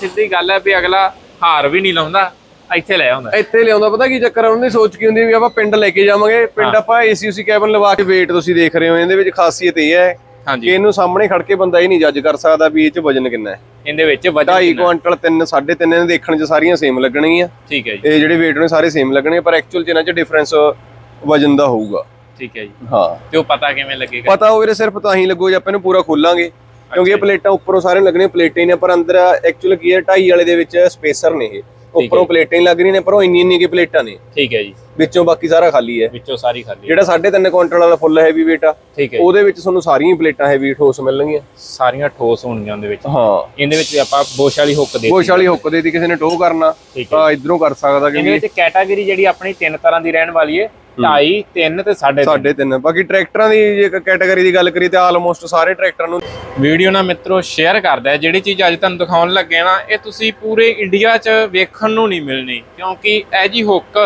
ਸਿੱਧੀ ਗੱਲ ਹੈ ਵੀ ਅਗਲਾ ਹਾਰ ਵੀ ਨਹੀਂ ਲਾਉਂਦਾ ਇੱਥੇ ਲੈ ਆਉਂਦਾ। ਇੱਥੇ ਲਿਆਉਂਦਾ ਪਤਾ ਕੀ ਚੱਕਰ ਆ ਉਹਨਾਂ ਦੀ ਸੋਚ ਕੀ ਹੁੰਦੀ ਹੈ ਵੀ ਆਪਾਂ ਪਿੰਡ ਲੈ ਕੇ ਜਾਵਾਂਗੇ ਪਿੰਡ ਆਪਾਂ ਏਸੀ ਉਸੀ ਕੈਬਨ ਲਵਾ ਕੇ weight ਤੁਸੀਂ ਦੇਖ ਰਹੇ ਹੋ ਇਹਦੇ ਵਿੱਚ ਖਾਸੀਅਤ ਇਹ ਹੈ ਕਿ ਇਹਨੂੰ ਸਾਹਮਣੇ ਖੜ ਕੇ ਬੰਦਾ ਇਹ ਨਹੀਂ ਜੱਜ ਕਰ ਸਕਦਾ ਵੀ ਇਹ ਚ ਵਜਨ ਕਿੰਨਾ ਹੈ। ਇਹਦੇ ਵਿੱਚ ਵਜਨ 2.5 ਕਿੰਨਾ? ਕੁਆਂਟਲ 3 3.5 ਇਹਨੇ ਦੇਖਣ ਚ ਸਾਰੀਆਂ ਸੇਮ ਲੱਗਣਗੀਆਂ। ਠੀਕ ਹੈ ਜੀ। ਇਹ ਜਿਹੜੇ weight ਨੇ ਸਾਰੇ ਸੇਮ ਲੱਗਣਗੇ ਪਰ ਐਕਚੁਅਲ ਚ ਇਹਨਾਂ ਚ ਡਿਫਰੈਂਸ ਵਜਨ ਦਾ ਹੋਊਗਾ। ਠੀਕ ਹੈ ਜੀ। ਹਾਂ। ਤੇ ਉਹ ਪਤਾ ਕਿਵੇਂ ਲੱਗੇਗਾ? ਪਤਾ ਉਹ ਵੀਰੇ ਸਿਰਫ ਤਾਂ ਹੀ ਲੱਗੂ ਜੇ ਆਪਾਂ ਇਹਨੂੰ ਪੂਰਾ ਖੋਲਾਂਗੇ। ਕਿਉਂਕਿ ਇਹ ਪਲੇਟਾਂ ਉੱਪਰੋਂ ਸਾਰੇ ਲੱਗਣੀਆਂ ਪਲੇਟਾਂ ਹੀ ਨੇ ਪਰ ਅੰਦਰ ਐਕਚੁਅਲ ਕੀ ਹੈ 2.5 ਵਾਲੇ ਦੇ ਵਿੱਚ ਸਪੇਸਰ ਨੇ ਇਹ। ਉੱਪਰੋਂ ਪਲੇਟਾਂ ਹੀ ਲੱਗ ਰਹੀਆਂ ਨੇ ਪਰ ਉਹ ਇੰਨੀ ਇੰਨੀ ਕੀ ਪਲੇਟਾਂ ਨੇ। ਠੀਕ ਹੈ ਜੀ। ਵਿੱਚੋਂ ਬਾਕੀ ਸਾਰਾ ਖਾਲੀ ਹੈ। ਵਿੱਚੋਂ ਸਾਰੀ ਖਾਲੀ। ਜਿਹੜਾ 3.5 ਕੁਆਂਟਲ ਵਾਲਾ ਫੁੱਲ ਹੈਵੀ weight ਆ। ਉਹਦੇ ਵਿੱਚ ਤੁਹਾਨੂੰ ਸਾਰੀਆਂ ਪਲੇਟਾਂ ਹੈਵੀ ਠੋਸ ਮਿਲਣਗੀਆਂ। ਸਾਰੀਆਂ ਠੋਸ ਹੋਣਗੀਆਂ ਉਹਦੇ ਵਿੱਚ। ਹਾਂ। ਇਹਦੇ ਵਿੱਚ ਵੀ ਆਪਾਂ ਬੋਸ਼ ਵਾਲੀ ਹੁੱਕ ਦੇ ਬੋਸ਼ ਵਾਲੀ ਹੁੱਕ ਦੇ ਦੀ ਕਿਸੇ ਨੇ ਟੋ ਕਰਨਾ ਤਾਂ ਇਧਰੋਂ ਕਰ ਸਕਦਾ ਇਹਦੇ ਕਿਉਂਕਿ ਵਿੱਚ ਕੈਟਾਗਰੀ ਜਿਹੜੀ ਆਪਣੀ ਤਿੰਨ ਤਰ੍ਹਾਂ ਦੀ ਰਹਿਣ ਵਾਲੀ ਹੈ 2.5 3 ਤੇ 3.5 ਸਾਡੇ ਤਿੰਨ। ਬਾਕੀ ਟਰੈਕਟਰਾਂ ਦੀ ਜੇ ਕੈਟਾਗਰੀ ਦੀ ਗੱਲ ਕਰੀ ਤੇ ਆਲਮੋਸਟ ਸਾਰੇ ਟਰੈਕਟਰਾਂ ਨੂੰ ਵੀਡੀਓ ਨਾ ਮਿੱਤਰੋ ਸ਼ੇਅਰ ਕਰਦਾ ਹੈ। ਜਿਹੜੀ ਚੀਜ਼ ਅੱਜ ਤੁਹਾਨੂੰ ਦਿਖਾਉਣ ਲੱਗੇ ਨਾ ਇਹ ਤੁਸੀਂ ਪੂਰੇ ਇੰਡੀਆ 'ਚ ਵੇਖਣ ਨੂੰ ਨਹੀਂ ਮਿਲਣੀ। ਕਿਉਂਕਿ ਇਹ ਜੀ ਹੁੱਕ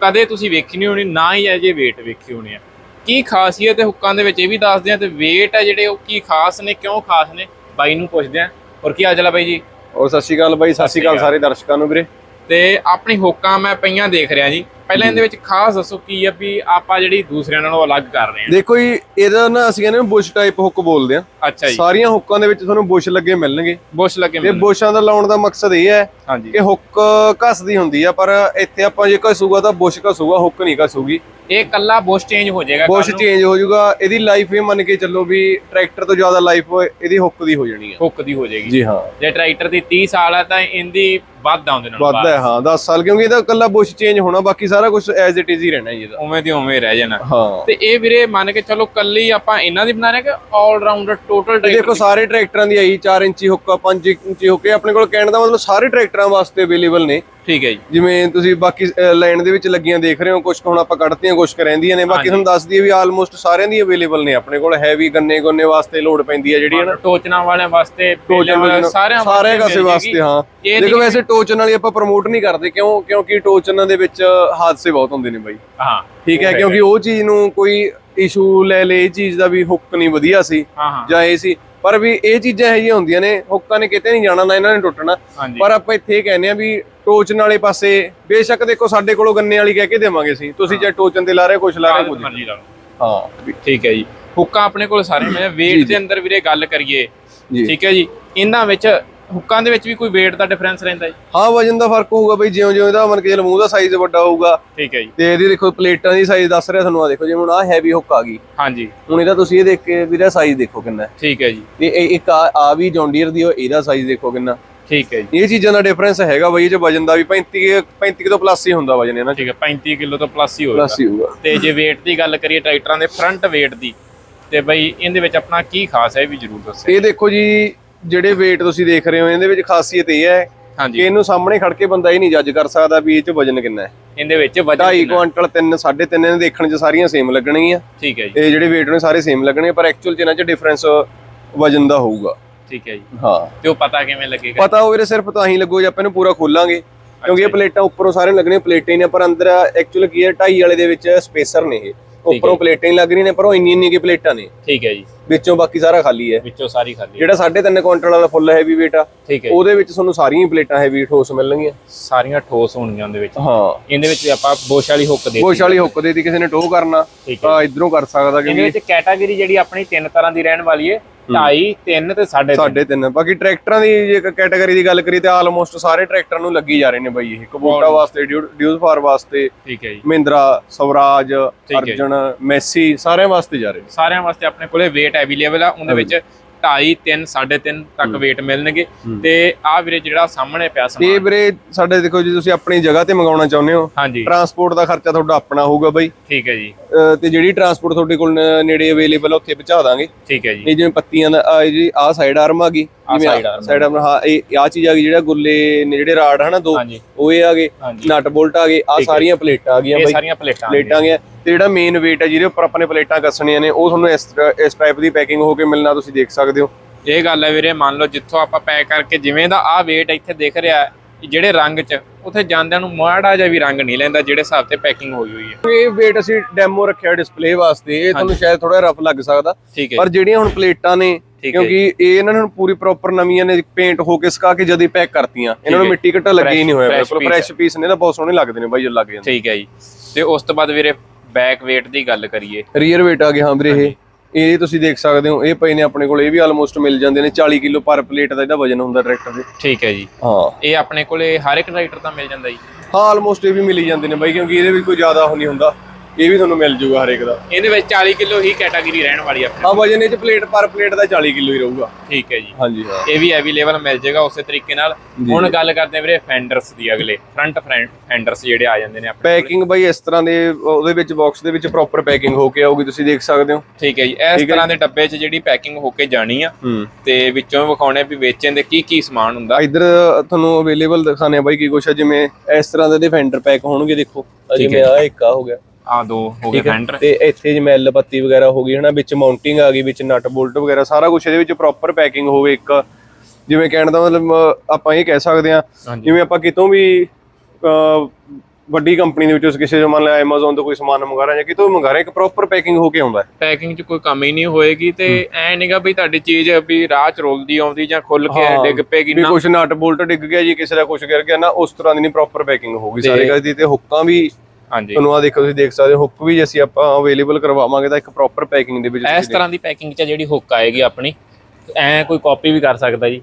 ਕਦੇ ਤੁਸੀਂ ਵੇਖੀ ਨਹੀਂ ਹੋਣੀ ਨਾ ਹੀ ਇਹ ਜੇ weight ਵੇਖੀ ਹੋਣੀ ਆ ਕੀ ਖਾਸੀਅਤ ਹੈ ਹੁੱਕਾਂ ਦੇ ਵਿੱਚ? ਇਹ ਵੀ ਦੱਸਦੇ ਆ ਤੇ weight ਹੈ ਜਿਹੜੇ ਉਹ ਕੀ ਖਾਸ ਨੇ ਕਿਉਂ ਖਾਸ ਨੇ? ਬਾਈ ਨੂੰ ਪੁੱਛਦੇ ਆ ਔਰ ਕੀ ਹਾਲ ਹੈ ਬਾਈ ਜੀ? ਔਰ ਸਤਿ ਸ਼੍ਰੀ ਅਕਾਲ ਬਾਈ ਸਤਿ ਸ਼੍ਰੀ ਅਕਾਲ ਸਾਰੇ ਦਰਸ਼ਕਾਂ ਨੂੰ ਵੀਰੇ। ਤੇ ਆਪਣੀ ਹੁੱਕਾਂ ਮੈਂ ਪਈਆਂ ਦੇਖ ਰਿਹਾ ਜੀ। ਪਹਿਲਾਂ ਇਹਦੇ ਵਿੱਚ ਖਾਸ ਦੱਸੋ ਕੀ ਆ ਵੀ ਆਪਾਂ ਜਿਹੜੀ ਦੂਸਰਿਆਂ ਨਾਲੋਂ ਅਲੱਗ ਕਰ ਰਹੇ ਹਾਂ। ਦੇਖੋ ਜੀ ਇਹਦਾ ਨਾ ਅਸੀਂ ਕਹਿੰਦੇ ਬੁਸ਼ ਟਾਈਪ ਹੁੱਕ ਬੋਲਦੇ ਆ ਅੱਛਾ ਜੀ। ਸਾਰੀਆਂ ਹੁੱਕਾਂ ਦੇ ਵਿੱਚ ਤੁਹਾਨੂੰ ਬੁਸ਼ ਲੱਗੇ ਮਿਲਣਗੇ। ਬੁਸ਼ ਲੱਗੇ ਤੇ। ਬੁਸ਼ਾਂ ਦਾ ਲਾਉਣ ਦਾ ਮਕਸਦ ਇਹ ਹੈ ਕਿ ਹੁੱਕ ਘਸਦੀ ਹੁੰਦੀ ਆ ਪਰ ਇੱਥੇ ਆਪਾਂ ਜੇ ਘਸੂਗਾ ਤਾਂ ਬੁਸ਼ ਘਸੂਗਾ ਹੁੱਕ ਨਹੀਂ ਘਸੂਗੀ। ਇਹ ਕੱਲਾ ਬੁਸ਼ ਚੇਂਜ ਹੋ ਜਾਏਗਾ ਬੁਸ਼ ਚੇਂਜ ਹੋ ਜਾਊਗਾ। ਇਹਦੀ ਲਾਈਫ ਇਹ ਮੰਨ ਕੇ ਚੱਲੋ ਵੀ ਟਰੈਕਟਰ ਤੋਂ ਜ਼ਿਆਦਾ ਲਾਈਫ ਇਹਦੀ ਹੁੱਕ ਦੀ ਹੋ ਜਾਣੀ ਹੈ ਹੁੱਕ ਦੀ ਹੋ ਜਾਏਗੀ। ਜੀ ਹਾਂ। ਜੇ ਟਰੈਕਟਰ ਦੀ 30 ਸਾਲ ਹੈ ਤਾਂ ਇਹਦੀ ਵੱਧ ਆਉਂਦੇ ਨਾਲ ਵੱਧ ਹੈ ਹਾਂ 10 ਸਾਲ ਕਿਉਂਕਿ ਇਹਦਾ ਕੱਲਾ ਬੁਸ਼ ਚੇਂਜ ਹੋਣਾ ਬਾਕੀ ਸਾਰਾ ਕੁਝ ਐਜ਼ ਇਟ ਇਜ਼ ਹੀ ਰਹਿਣਾ ਜੀ ਇਹਦਾ। ਉਵੇਂ ਦੀ ਉਵੇਂ ਰਹਿ ਜਾਣਾ। ਹਾਂ। ਤੇ ਇਹ ਵੀਰੇ ਮੰਨ ਕੇ ਚਲੋ ਕੱਲੀ ਆਪਾਂ ਇਹਨਾਂ ਦੀ ਬਣਾ ਰਹੇ ਕਿ 올 ਰਾਊਂਡਰ ਟੋਟਲ ਇਹ ਦੇਖੋ ਸਾਰੇ ਟਰੈਕਟਰਾਂ ਦੀ ਆਈ 4 ਇੰਚੀ ਹੁੱਕ 5 ਇੰਚੀ ਹੁੱਕ ਆਪਣੇ ਕੋਲ ਕਹਿਣ ਦਾ ਮਤਲਬ ਸਾਰੇ ਟਰੈਕਟਰਾਂ ਵਾਸਤੇ ਅਵੇਲੇਬਲ ਨੇ। ਠੀਕ ਹੈ ਜੀ। ਜਿਵੇਂ ਤੁਸੀਂ ਬਾਕੀ ਲਾਈਨ ਦੇ ਵਿੱਚ ਲੱਗੀਆਂ ਦੇਖ ਰਹੇ ਹੋ ਕੁਝ ਹੁਣ ਆਪਾਂ ਕੱਢਤੀਆਂ ਕੁਝ ਰਹਿੰਦੀਆਂ ਨੇ। ਬਾਕੀ ਤੁਹਾਨੂੰ ਦੱਸ ਦਈਏ ਵੀ ਆਲਮੋਸਟ ਸਾਰਿਆਂ ਦੀ ਅਵੇਲੇਬਲ ਨੇ ਆਪਣੇ ਕੋਲ। ਹੈਵੀ ਗੰਨੇ ਗੋਨੇ ਵਾਸਤੇ ਲੋਡ ਪੈਂਦੀ ਹੈ ਜਿਹੜੀ ਹੈ ਨਾ ਟੋਚਣਾ ਵਾਲਿਆਂ ਵਾਸਤੇ ਟੋਚਨ ਸਾਰਿਆਂ ਸਾਰੇ ਕਾਸੇ ਵਾਸਤੇ। ਹਾਂ। ਦੇਖੋ ਵੈਸੇ ਟੋਚਨ ਵਾਲੀ ਆਪਾਂ ਪ੍ਰਮੋਟ ਨਹੀਂ ਕਰਦੇ ਕਿਉਂ ਕਿਉਂਕਿ ਟੋਚਨਾਂ ਦੇ ਵਿੱਚ ਹਾਦਸੇ ਬਹੁਤ ਹੁੰਦੇ ਨੇ ਬਾਈ। ਹਾਂ। ਠੀਕ ਹੈ ਕਿਉਂਕਿ ਉਹ ਚੀਜ਼ ਨੂੰ ਕੋਈ ਇਸ਼ੂ ਲੈ ਲੇ ਇਹ ਚੀਜ਼ ਦਾ ਵੀ ਹੁੱਕ ਨਹੀਂ ਵਧੀਆ ਸੀ ਜਾਂ ਇਹ ਸੀ। ਪਰ ਵੀ ਇਹ ਚੀਜ਼ਾਂ ਇਹੋ ਜਿਹੀਆਂ ਹੁੰਦੀਆਂ ਨੇ ਹੁੱਕਾਂ ਨੇ ਕਿਤੇ ਨਹੀਂ ਜਾਣਾ ਨਾ ਇਹਨਾਂ ਨੇ ਟੁੱਟਣਾ। ਪਰ ਆਪਾਂ ਇੱਥੇ ਇਹ ਕਹਿੰਦੇ ਆ ਵੀ ਟੋਚਨ ਵਾਲੇ ਪਾਸੇ ਬੇਸ਼ੱਕ ਦੇਖੋ ਸਾਡੇ ਕੋਲੋਂ ਗੰਨੇ ਵਾਲੀ ਕਹਿ ਕੇ ਦੇਵਾਂਗੇ ਅਸੀਂ। ਤੁਸੀਂ ਚਾਹੇ ਟੋਚਨ ਤੇ ਲਾ ਰਹੇ ਕੁਛ ਲਾ ਰਹੇ ਕੁਝ ਮਰਜ਼ੀ ਲਾ ਲਓ। ਹਾਂ। ਠੀਕ ਹੈ ਜੀ। ਹੁੱਕਾਂ ਆਪਣੇ ਕੋਲ ਸਾਰੇ ਮੈਂ weight ਦੇ ਅੰਦਰ ਵੀਰੇ ਗੱਲ ਕਰੀਏ ਜੀ। ਠੀਕ ਹੈ ਜੀ। ਇਹਨਾਂ ਵਿੱਚ ਹੁੱਕਾਂ ਦੇ ਵਿੱਚ ਵੀ ਕੋਈ weight ਦਾ ਡਿਫਰੈਂਸ ਰਹਿੰਦਾ ਜੀ? ਹਾਂ ਵਜਨ ਦਾ ਫ਼ਰਕ ਹੋਊਗਾ ਬਈ ਜਿਉਂ ਜਿਉਂ ਇਹਦਾ ਮਨ ਕੇ ਮੂੰਹ ਦਾ ਸਾਈਜ਼ ਵੱਡਾ ਹੋਊਗਾ। ਠੀਕ ਹੈ ਜੀ। ਤੇ ਇਹਦੀ ਦੇਖੋ ਪਲੇਟਾਂ ਦੀ ਸਾਈਜ਼ ਦੱਸ ਰਿਹਾ ਤੁਹਾਨੂੰ ਆ ਦੇਖੋ ਜਿਵੇਂ ਹੁਣ ਆ ਹੈਵੀ ਹੁੱਕ ਆ ਗਈ। ਹਾਂਜੀ। ਹੁਣ ਇਹਦਾ ਤੁਸੀਂ ਇਹ ਦੇਖ ਕੇ ਵੀ ਇਹਦਾ ਸਾਈਜ਼ ਦੇਖੋ ਕਿੰਨਾ। ਠੀਕ ਹੈ ਜੀ। ਤੇ ਇਹ ਇੱਕ ਆ ਆ ਵੀ ਜੌਂਡੀਅਰ ਦੀ ਉਹ ਇਹਦਾ ਸਾਈਜ਼ ਦੇਖੋ ਕਿੰਨਾ। ਠੀਕ ਹੈ ਜੀ। ਇਹ ਚੀਜ਼ਾਂ ਦਾ ਡਿਫਰੈਂਸ ਹੈਗਾ ਬਈ ਇਹ ਚ ਵਜਨ ਦਾ ਵੀ 35 35 ਤੋਂ ਪਲੱਸ ਹੀ ਹੁੰਦਾ ਵਜਨ ਇਹਨਾਂ ਚ ਠੀਕ ਹੈ 35 ਕਿਲੋ ਤੋਂ ਪਲੱਸ ਹੀ ਹੋਏਗਾ ਪਲੱਸ ਹੀ ਹੋਊਗਾ। ਤੇ ਜੇ weight ਦੀ ਗੱਲ ਕਰੀਏ ਟਰੈਕਟਰਾਂ ਦੇ ਫਰੰਟ weight ਦੀ ਤੇ ਬਈ ਇਹਦੇ ਵਿੱਚ ਆਪਣਾ ਕੀ ਖਾਸ ਹੈ ਇਹ ਵੀ ਜ਼ਰੂਰ ਦੱਸਿਓ। ਇਹ ਦੇਖੋ ਜੀ ਜਿਹੜੇ weight ਤੁਸੀਂ ਦੇਖ ਰਹੇ ਹੋ ਇਹਦੇ ਵਿੱਚ ਖਾਸੀਅਤ ਇਹ ਹੈ ਕਿ ਹਾਂਜੀ ਇਹਨੂੰ ਸਾਹਮਣੇ ਖੜ ਕੇ ਬੰਦਾ ਇਹ ਨਹੀਂ ਜੱਜ ਕਰ ਸਕਦਾ ਵੀ ਇਹ ਚ ਵਜਨ ਕਿੰਨਾ ਹੈ। ਇਹਦੇ ਵਿੱਚ ਵਜਨ 2.5 ਕਿੰਨਾ? ਕੁਆਂਟਲ 3 3.5 ਇਹਨੇ ਦੇਖਣ ਚ ਸਾਰੀਆਂ ਸੇਮ ਲੱਗਣਗੀਆਂ। ਠੀਕ ਹੈ ਜੀ। ਇਹ ਜਿਹੜੇ weight ਨੇ ਸਾਰੇ ਸੇਮ ਲੱਗਣੇ ਪਰ ਐਕਚੁਅਲ ਚ ਇਹਨਾਂ ਚ ਡਿਫਰੈਂਸ ਵਜਨ ਦਾ ਹੋਊਗਾ। ਠੀਕ ਹੈ ਜੀ। ਹਾਂ। ਤੇ ਉਹ ਪਤਾ ਕਿਵੇਂ ਲੱਗੇਗਾ? ਪਤਾ ਉਹ ਵੀਰੇ ਸਿਰਫ ਤਾਂ ਹੀ ਲੱਗੂ ਜੇ ਆਪਾਂ ਇਹਨੂੰ ਪੂਰਾ ਖੋਲਾਂਗੇ। ਕਿਉਂਕਿ ਇਹ ਪਲੇਟਾਂ ਉੱਪਰੋਂ ਸਾਰੇ ਲੱਗਣੇ ਪਲੇਟਾਂ ਹੀ ਨੇ ਪਰ ਅੰਦਰ ਐਕਚੁਅਲ ਕੀ ਹੈ 2.5 ਵਾਲੇ ਦੇ ਵਿੱਚ ਸਪੇਸਰ ਨੇ ਇਹ। ਉੱਪਰੋਂ ਪਲੇਟਾਂ ਹੀ ਲੱਗ ਰਹੀਆਂ ਨੇ ਪਰ ਉਹ ਇੰਨੀ ਇੰਨੀ ਕੀ ਪਲੇਟਾਂ ਨੇ। ਠੀਕ ਹੈ ਜੀ। ਵਿੱਚੋਂ ਬਾਕੀ ਸਾਰਾ ਖਾਲੀ ਹੈ। ਵਿੱਚੋਂ ਸਾਰੀ ਖਾਲੀ। ਜਿਹੜਾ 3.5 ਕੁਆਂਟਲ ਵਾਲਾ ਫੁੱਲ ਹੈਵੀ weight ਆ ਠੀਕ ਹੈ। ਉਹਦੇ ਵਿੱਚ ਤੁਹਾਨੂੰ ਸਾਰੀਆਂ ਪਲੇਟਾਂ ਹੈਵੀ ਠੋਸ ਮਿਲਣਗੀਆਂ। ਸਾਰੀਆਂ ਠੋਸ ਹੋਣਗੀਆਂ ਉਹਦੇ ਵਿੱਚ। ਹਾਂ। ਇਹਦੇ ਵਿੱਚ ਆਪਾਂ ਬੋਸ਼ ਵਾਲੀ ਹੁੱਕ ਦੇ ਬੁਸ਼ ਵਾਲੀ ਹੁੱਕ ਦੇ ਦੀ ਕਿਸੇ ਨੇ ਟੋ ਕਰਨਾ ਤਾਂ ਇਧਰੋਂ ਕਰ ਸਕਦਾ ਇਹਦੇ ਕਿਉਂਕਿ ਵਿੱਚ ਕੈਟਾਗਰੀ ਜਿਹੜੀ ਆਪਣੀ ਤਿੰਨ ਤਰ੍ਹਾਂ ਦੀ ਰਹਿਣ ਵਾਲੀ ਹੈ 2.5 3 ਤੇ 3.5 ਸਾਡੇ ਤਿੰਨ। ਬਾਕੀ ਟਰੈਕਟਰਾਂ ਦੀ ਜੇ ਕੈਟਾਗਰੀ ਦੀ ਗੱਲ ਕਰੀ ਤੇ ਆਲਮੋਸਟ ਸਾਰੇ ਟਰੈਕਟਰਾਂ ਨੂੰ ਲੱਗੀ ਜਾ ਰਹੇ ਨੇ ਬਾਈ ਇਹ। ਕਬੂਟਾ ਵਾਸਤੇ ਡਿਊ- ਡਿਊਜ਼ ਫਾਰ ਵਾਸਤੇ ਠੀਕ ਹੈ ਜੀ। ਮਹਿੰਦਰਾ ਸਵਰਾਜ। ਅਰਜਨ ਮੈਸੀ ਸਾਰਿਆਂ ਵਾਸਤੇ ਜਾ ਰਹੇ ਨੇ। ਸਾਰਿਆਂ ਵਾਸਤੇ ਆਪਣੇ ਕੋਲੇ weight ਅਵੇਲੇਬਲ ਆ। ਉਹਦੇ ਵਿੱਚ 2.5 3 3.5 ਤੱਕ weight ਮਿਲਣਗੇ। ਤੇ ਆ ਵੀਰੇ ਜਿਹੜਾ ਸਾਹਮਣੇ ਪਿਆ ਇਹ ਸਮਾਨ। ਵੀਰੇ ਸਾਡੇ ਦੇਖੋ ਜੀ ਤੁਸੀਂ ਆਪਣੀ ਜਗ੍ਹਾ ਤੇ ਮੰਗਾਉਣਾ ਚਾਹੁੰਦੇ ਹੋ। ਟਰਾਂਸਪੋਰਟ ਦਾ ਖਰਚਾ ਤੁਹਾਡਾ ਆਪਣਾ ਹੋਊਗਾ ਬਾਈ। ਠੀਕ ਹੈ ਜੀ। ਤੇ ਜਿਹੜੀ ਟਰਾਂਸਪੋਰਟ ਤੁਹਾਡੇ ਕੋਲ ਨੇੜੇ ਅਵੇਲੇਬਲ ਉੱਥੇ ਪਹੁੰਚਾ ਦਾਂਗੇ। ਠੀਕ ਹੈ ਜੀ। ਇਹ ਜਿਵੇਂ ਪੱਤੀਆਂ ਦਾ ਜੀ ਆ ਸਾਈਡ ਆਰਮ ਆ ਗਈ। ਸਾਈਡ ਆਰਮ ਹਾਂ ਇਹ ਆ ਚੀਜ਼ ਆ ਗਈ ਜਿਹੜਾ ਗੁੱਲੇ ਨੇ ਜਿਹੜੇ ਰਾਡ ਹਨਾ ਦੋ ਉਹ ਇਹ ਆ ਗਏ ਨਟ ਬੋਲਟ ਆ ਗਏ ਆ ਸਾਰੀਆਂ ਪਲੇਟਾਂ ਆ ਗਈਆਂ ਇਹ ਬਾਈ। ਸਾਰੀਆਂ ਪਲੇਟਾਂ ਪਲੇਟਾਂ ਆ ਗਈਆਂ। ਤੇ ਜਿਹੜਾ ਮੇਨ weight ਹੈ ਜਿਹਦੇ ਉੱਪਰ ਆਪਣੇ ਪਲੇਟਾਂ ਕੱਸਣੀਆਂ ਨੇ ਉਹ ਤੁਹਾਨੂੰ ਇਸ ਇਸ ਟਾਈਪ ਦੀ ਪੈਕਿੰਗ ਹੋ ਕੇ ਮਿਲਣਾ ਤੁਸੀਂ ਦੇਖ ਸਕਦੇ ਹੋ। ਇਹ ਗੱਲ ਹੈ ਵੀਰੇ ਮੰਨ ਲਓ ਜਿੱਥੋਂ ਆਪਾਂ ਪੈਕ ਕਰਕੇ ਜਿਵੇਂ ਦਾ ਆ weight ਇੱਥੇ ਦਿਖ ਰਿਹਾ ਜਿਹੜੇ ਰੰਗ 'ਚ ਉੱਥੇ ਜਾਂਦਿਆਂ ਨੂੰ ਮਾੜਾ ਜਿਹਾ ਵੀ ਰੰਗ ਨਹੀਂ ਲੈਂਦਾ ਜਿਹੜੇ ਹਿਸਾਬ ਤੇ ਪੈਕਿੰਗ ਹੋਈ ਹੋਈ ਹੈ। ਇਹ weight ਅਸੀਂ ਡੈਮੋ ਰੱਖਿਆ ਡਿਸਪਲੇ ਵਾਸਤੇ ਇਹ ਤੁਹਾਨੂੰ ਸ਼ਾਇਦ ਥੋੜਾ ਰਫ ਲੱਗ ਸਕਦਾ। ਪਰ ਜਿਹੜੀਆਂ ਹੁਣ ਪਲੇਟਾਂ ਨੇ ਕਿਉਂਕਿ ਇਹ ਇਹਨਾਂ ਨੂੰ ਪੂਰੀ ਪ੍ਰੋਪਰ ਨਵੀਆਂ ਨੇ ਪੇਂਟ ਹੋ ਕੇ ਸੁਕਾ ਕੇ ਜਦੀ ਪੈਕ ਕਰਤੀਆਂ ਇਹਨਾਂ ਨੂੰ ਹੈ। ਮਿੱਟੀ ਘਟਾ ਲੱਗੀ ਹੀ ਨਹੀਂ ਹੋਇਆ ਬਿਲਕੁਲ ਫਰੈਸ਼ ਪੀਸ ਨੇ ਤਾਂ ਬਹੁਤ ਸੋਹਣੇ ਲੱਗਦੇ ਨੇ ਬਾਈ ਜਦ ਲੱਗ ਜਾਂਦੇ ਠੀਕ ਹੈ ਜੀ। ਤੇ ਉਸ ਤੋਂ ਬਾਅਦ ਵੀਰੇ ਬੈਕ weight ਦੀ ਗੱਲ ਕਰੀਏ। ਰੀਅਰ weight ਆ ਗਿਆ ਹਾਂ ਵੀਰੇ ਇਹ। ਇਹ ਤੁਸੀਂ ਦੇਖ ਸਕਦੇ ਹੋ ਇਹ ਪਏ ਨੇ ਆਪਣੇ ਕੋਲ ਇਹ ਵੀ ਆਲਮੋਸਟ ਮਿਲ ਜਾਂਦੇ ਨੇ 40 ਕਿਲੋ ਪਰ ਪਲੇਟ ਦਾ ਇਹਦਾ ਵਜਨ ਹੁੰਦਾ ਟਰੈਕਟਰ ਦੇ। ਠੀਕ ਹੈ ਜੀ। ਹਾਂ। ਇਹ ਆਪਣੇ ਕੋਲੇ ਹਰ ਇੱਕ ਟਰੈਕਟਰ ਦਾ ਮਿਲ ਜਾਂਦਾ ਜੀ। ਹਾਂ ਆਲਮੋਸਟ ਇਹ ਵੀ ਮਿਲ ਹੀ ਜਾਂਦੇ ਨੇ ਬਾਈ ਕਿਉਂਕਿ ਇਹਦੇ ਵਿੱਚ ਕੋਈ ਜ਼ਿਆਦਾ ਉਹ ਨਹੀਂ ਹੁੰਦਾ। ਇਹ ਵੀ ਤੁਹਾਨੂੰ ਮਿਲ ਜੂਗਾ ਹਰੇਕ ਦਾ। ਇਹਦੇ ਵਿੱਚ 40 ਕਿਲੋ ਹੀ ਕੈਟਾਗਰੀ ਰਹਿਣ ਵਾਲੀ ਆ ਆਪਣੇ ਹਾਂ ਵਜਨ ਇਹ ਚ ਪਲੇਟ ਪਰ ਪਲੇਟ ਦਾ 40 ਕਿਲੋ ਹੀ ਰਹੂਗਾ। ਠੀਕ ਹੈ ਜੀ। ਹਾਂਜੀ ਹਾਂ। ਇਹ ਵੀ ਅਵੇਲੇਬਲ ਮਿਲ ਜਾਏਗਾ ਉਸੇ ਤਰੀਕੇ ਨਾਲ। ਹੁਣ ਗੱਲ ਕਰਦੇ ਵੀਰੇ ਫੈਂਡਰਸ ਦੀ ਅਗਲੇ। ਫਰੰਟ ਫੈਂਡਰਸ ਜਿਹੜੇ ਆ ਜਾਂਦੇ ਨੇ ਆਪਣੇ ਪੈਕਿੰਗ ਬਾਈ ਇਸ ਤਰ੍ਹਾਂ ਦੇ ਉਹਦੇ ਵਿੱਚ ਬਾਕਸ ਦੇ ਵਿੱਚ ਪ੍ਰੋਪਰ ਪੈਕਿੰਗ ਹੋ ਕੇ ਆਊਗੀ ਤੁਸੀਂ ਦੇਖ ਸਕਦੇ ਹੋ। ਠੀਕ ਹੈ ਜੀ। ਇਸ ਤਰ੍ਹਾਂ ਦੇ ਡੱਬੇ 'ਚ ਜਿਹੜੀ ਪੈਕਿੰਗ ਹੋ ਕੇ ਜਾਣੀ ਆ ਤੇ ਵਿੱਚੋਂ ਵਿਖਾਉਣੇ ਵੀ ਵੇਚਣ ਦੇ ਕੀ ਕੀ ਸਮਾਨ ਹੁੰਦਾ। ਇਧਰ ਤੁਹਾਨੂੰ ਅਵੇਲੇਬਲ ਦਿਖਾਣੇ ਆ ਬਾਈ ਕੀ ਕੁਛ ਜਿਵੇਂ ਇਸ ਤਰ੍ਹਾਂ ਦੇ ਫੈਂਡਰ ਪੈਕ ਹੋਣਗੇ ਦੇਖੋ। ਜਿਵੇਂ ਆ ਇੱਕ ਆ ਹੋ ਗਿਆ। ਆ ਦੋ ਹੋ ਗਏ ਫੈਂਡਰ ਤੇ ਇੱਥੇ ਜਿਵੇਂ ਐਲ ਪੱਤੀ ਵਗੈਰਾ ਹੋ ਗਈ ਹਨਾ ਵਿੱਚ ਮਾਊਂਟਿੰਗ ਆ ਗਈ ਵਿੱਚ ਨਟ ਬੋਲਟ ਵਗੈਰਾ ਸਾਰਾ ਕੁਝ ਇਹਦੇ ਵਿੱਚ ਪ੍ਰੋਪਰ ਪੈਕਿੰਗ ਹੋਵੇ ਇੱਕ। ਜਿਵੇਂ ਕਹਿਣ ਦਾ ਮਤਲਬ ਆਪਾਂ ਇਹ ਕਹਿ ਸਕਦੇ ਆ ਜਿਵੇਂ ਆਪਾਂ ਕਿਤੋਂ ਵੀ ਵੱਡੀ ਕੰਪਨੀ ਦੇ ਵਿੱਚੋਂ ਕਿਸੇ ਤੋਂ ਮੰਨ ਲਾ Amazon ਤੋਂ ਕੋਈ ਸਮਾਨ ਮੰਗਾ ਰਹੇ ਜਾਂ ਕਿਤੋਂ ਵੀ ਮੰਗਾ ਰਹੇ ਇੱਕ ਪ੍ਰੋਪਰ ਪੈਕਿੰਗ ਹੋ ਕੇ ਆਉਂਦਾ ਹੈ। ਪੈਕਿੰਗ 'ਚ ਕੋਈ ਕਮੀ ਨਹੀਂ ਹੋਏਗੀ ਤੇ ਐ ਨਹੀਂਗਾ ਵੀ ਤੁਹਾਡੀ ਚੀਜ਼ ਵੀ ਰਾਹ 'ਚ ਰੋਲਦੀ ਆਉਂਦੀ ਜਾਂ ਖੁੱਲ ਕੇ ਡਿੱਗ ਪਏਗੀ ਵੀ ਨਾ ਕੁਝ ਨਟ ਬੋਲਟ ਡਿੱਗ ਗਿਆ ਜੀ ਕਿਸੇ ਦਾ ਕੁਝ ਗਿਰ ਗਿਆ ਨਾ ਉਸ ਤਰ੍ਹਾਂ ਦੀ ਨਹੀਂ ਪ੍ਰੋਪਰ ਪੈਕਿੰਗ ਹੋਊਗੀ ਸਾਰੇ ਗੱਲ ਦੀ। ਤੇ ਹੁੱਕਾਂ ਵੀ ਤੁਹਾਨੂੰ ਆ ਦੇਖੋ ਤੁਸੀਂ ਦੇਖ ਸਕਦੇ ਹੋ ਹੁੱਕ ਵੀ ਜੇ ਅਸੀਂ ਆਪਾਂ ਅਵੇਲੇਬਲ ਕਰਵਾਵਾਂਗੇ ਤਾਂ ਇੱਕ ਪ੍ਰੋਪਰ ਪੈਕਿੰਗ ਦੇ ਵਿੱਚ ਇਸ ਤਰ੍ਹਾਂ ਦੀ ਪੈਕਿੰਗ 'ਚ ਜਿਹੜੀ ਹੁੱਕ ਆਏਗੀ ਆਪਣੀ ਐ ਕੋਈ ਕਾਪੀ ਵੀ ਕਰ ਸਕਦਾ ਜੀ।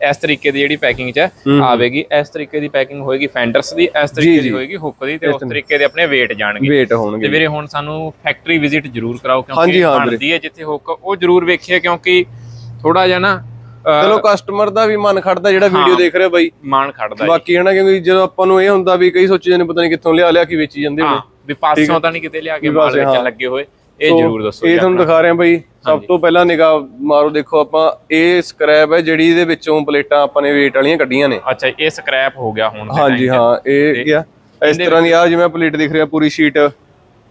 ਇਸ ਤਰੀਕੇ ਦੀ ਜਿਹੜੀ ਪੈਕਿੰਗ 'ਚ ਆਵੇਗੀ। ਇਸ ਤਰੀਕੇ ਦੀ ਪੈਕਿੰਗ ਹੋਏਗੀ ਫੈਂਡਰਸ ਦੀ ਇਸ ਤਰੀਕੇ ਦੀ ਹੋਏਗੀ ਹੁੱਕ ਦੀ ਤੇ ਉਸ ਤਰੀਕੇ ਦੇ ਆਪਣੇ weight ਜਾਣਗੇ। ਵੇਟ ਤੇ ਹੋਣਗੇ ਵੀਰੇ ਹੁਣ ਸਾਨੂੰ ਫੈਕਟਰੀ ਵਿਜ਼ਿਟ ਜ਼ਰੂਰ ਕਰਾਓ ਕਿਉਂਕਿ। ਬਣਦੀ ਹੈ ਜਿੱਥੇ ਹੁੱਕ ਉਹ ਜ਼ਰੂਰ ਵੇਖੀਏ ਕਿਉਂਕਿ ਥੋੜਾ ਜਿਹਾ ਨਾ ਚਲੋ ਕਸਟਮਰ ਦਾ ਵੀ ਮਨ ਖੜਦਾ ਜਿਹੜਾ ਵੀਡੀਓ ਦੇਖ ਰਿਹਾ ਬਾਈ। ਮਾਣ ਖੜਦਾ ਬਾਕੀ ਹੈ ਨਾ ਕਿਉਂਕਿ ਜਦੋਂ ਆਪਾਂ ਨੂੰ ਇਹ ਹੁੰਦਾ ਵੀ ਕਈ ਸੋਚੀ ਜਾਂਦੇ ਪਤਾ ਨਹੀਂ ਕਿੱਥੋਂ ਲਿਆ ਲਿਆ ਕੀ ਵੇਚੀ ਜਾਂਦੇ ਹੋਣੇ। ਵੀ ਪਾਸੋਂ ਤਾਂ ਨਹੀਂ ਕਿਤੇ ਲਿਆ ਕੇ ਮਾਲ ਵਿੱਚ। ਲੱਗੇ ਹੋਏ ਇਹ ਜ਼ਰੂਰ ਦੱਸੋ ਇਹ ਤੁਹਾਨੂੰ ਦਿਖਾ ਰਹੇ ਹਾਂ ਬਾਈ ਸਭ ਤੋਂ ਪਹਿਲਾਂ ਨਿਗਾਹ ਮਾਰੋ ਦੇਖੋ ਆਪਾਂ ਇਹ ਸਕ੍ਰੈਪ ਹੈ ਜਿਹੜੀ ਇਹਦੇ ਵਿੱਚੋਂ ਪਲੇਟਾਂ ਆਪਾਂ ਨੇ ਵੇਟ ਵਾਲੀਆਂ ਕੱਢੀਆਂ ਨੇ। ਅੱਛਾ ਇਹ ਸਕ੍ਰੈਪ ਹੋ ਗਿਆ ਹੁਣ ਹਾਂਜੀ। ਹਾਂ ਇਹ ਕੀ ਆ ਇਸ ਤਰ੍ਹਾਂ ਦੀ ਆ ਜਿਵੇਂ ਪਲੇਟ ਦਿਖ ਰਿਹਾ ਪੂਰੀ ਸ਼ੀਟ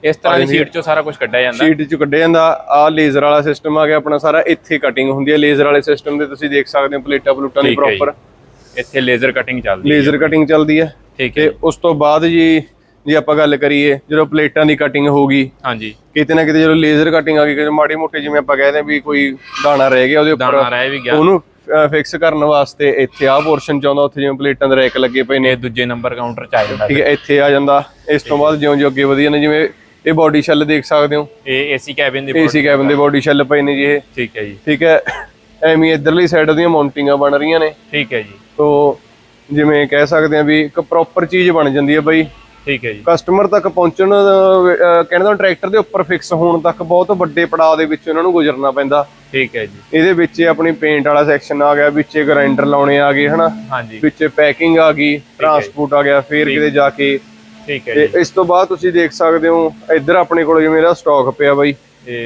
ਇਸ ਤਰ੍ਹਾਂ ਦੀ ਸੀਟ ਚੋਂ ਸਾਰਾ ਕੁਝ ਕੱਢਿਆ ਜਾਂਦਾ। ਸ਼ੀਟ ਚ ਕੱਢਿਆ ਜਾਂਦਾ। ਆ ਲੇਜ਼ਰ ਵਾਲਾ ਸਿਸਟਮ ਆ ਗਿਆ ਆਪਣਾ ਸਾਰਾ ਇੱਥੇ ਕਟਿੰਗ ਹੁੰਦੀ ਹੈ ਲੇਜ਼ਰ ਵਾਲੇ ਸਿਸਟਮ ਦੇ ਤੁਸੀਂ ਦੇਖ ਸਕਦੇ ਹੋ ਪਲੇਟਾਂ ਪਲੂਟਾਂ ਦੀ ਹੈ। ਪ੍ਰੋਪਰ ਇੱਥੇ ਲੇਜ਼ਰ ਕਟਿੰਗ ਚੱਲਦੀ ਹੈ। ਲੇਜ਼ਰ ਕਟਿੰਗ ਚੱਲਦੀ ਹੈ। ਠੀਕ ਹੈ। ਤੇ ਉਸ ਤੋਂ ਬਾਅਦ ਜੀ ਜੇ ਆਪਾਂ ਗੱਲ ਕਰੀਏ ਜਦੋਂ ਪਲੇਟਾਂ ਦੀ ਕਟਿੰਗ ਹੋਗੀ ਹਾਂਜੀ। ਕਿਤੇ ਨਾ ਕਿਤੇ ਜਦੋਂ ਲੇਜ਼ਰ ਕਟਿੰਗ ਆ ਗਈ ਕਿ ਮਾੜੀ ਮੋਟੀ ਜਿਵੇਂ ਆਪਾਂ ਕਹਿੰਦੇ ਵੀ ਕੋਈ ਦਾਣਾ ਰਹਿ ਗਿਆ ਉਹਦੇ ਉੱਪਰ ਦਾਣਾ ਰਹਿ ਵੀ ਗਿਆ। ਉਹਨੂੰ ਫਿਕਸ ਕਰਨ ਵਾਸਤੇ ਇੱਥੇ ਆਹ ਪੋਰਸ਼ਨ ਚ ਆਉਂਦਾ ਉੱਥੇ ਜਿਵੇਂ ਪਲੇਟਾਂ ਦੇ ਰੈਕ ਲੱਗੇ ਪਏ ਨੇ। ਦੂਜੇ ਨੰਬਰ ਕਾਊਂਟਰ ਚ ਆ ਜਾਂਦਾ ਠੀਕ ਹੈ ਇੱਥੇ ਆ ਜਾਂਦਾ। ਇਸ ਤੋਂ ਬਾਅਦ ਜਿਉਂ ਜਿਉਂ ਅੱਗੇ ਵਧੀਆ ਨੇ ਜਿਵੇਂ ਇਹ ਬਾਡੀ ਸ਼ੈਲ ਦੇਖ ਸਕਦੇ ਹੋ। ਇਹ ਏਸੀ ਕੈਬਿਨ ਦੀ ਏਸੀ ਕੈਬਨ ਦੇ ਬਾਡੀ ਸ਼ੈਲ ਪਏ ਨੇ ਜੀ ਇਹ। ਠੀਕ ਹੈ ਜੀ। ਠੀਕ ਹੈ। ਐਵੇਂ ਇਧਰਲੀ ਸਾਈਡ ਦੀਆਂ ਮਾਊਂਟਿੰਗਾਂ ਬਣ ਰਹੀਆਂ ਨੇ। ਠੀਕ ਹੈ ਜੀ। ਤੋਂ ਜਿਵੇਂ ਕਹਿ ਸਕਦੇ ਆ ਵੀ ਇੱਕ ਪ੍ਰੋਪਰ ਚੀਜ਼ ਬਣ ਜਾਂਦੀ ਹੈ ਬਈ। ਠੀਕ ਹੈ ਜੀ। ਕਸਟਮਰ ਤੱਕ ਪਹੁੰਚਣ ਕਹਿੰਦੇ ਦਾ ਟਰੈਕਟਰ ਦੇ ਉੱਪਰ ਫਿਕਸ ਹੋਣ ਤੱਕ ਬਹੁਤ ਵੱਡੇ ਪੜਾਅ ਦੇ ਵਿੱਚ ਉਹਨਾਂ ਨੂੰ ਗੁਜ਼ਰਨਾ ਪੈਂਦਾ। ਠੀਕ ਹੈ ਜੀ। ਇਹਦੇ ਵਿੱਚ ਆਪਣੀ ਪੇਂਟ ਵਾਲਾ ਸੈਕਸ਼ਨ ਆ ਗਿਆ ਵਿੱਚ ਗ੍ਰਾਈਂਡਰ ਲਾਉਣੇ ਆ ਗਏ ਹਨਾ? ਹਾਂਜੀ। ਵਿੱਚ ਪੈਕਿੰਗ ਆ ਗਈ ਟਰਾਂਸਪੋਰਟ ਆ ਗਿਆ ਫੇਰ ਕਿਤੇ ਜਾ ਕੇ ਠੀਕ ਹੈ ਤੇ ਇਸ ਤੋਂ ਬਾਅਦ ਤੁਸੀਂ ਦੇਖ ਸਕਦੇ ਹੋ ਇੱਧਰ ਆਪਣੇ ਕੋਲ ਜਿਵੇਂ ਇਹਦਾ ਸਟਾਕ ਪਿਆ ਬਾਈ।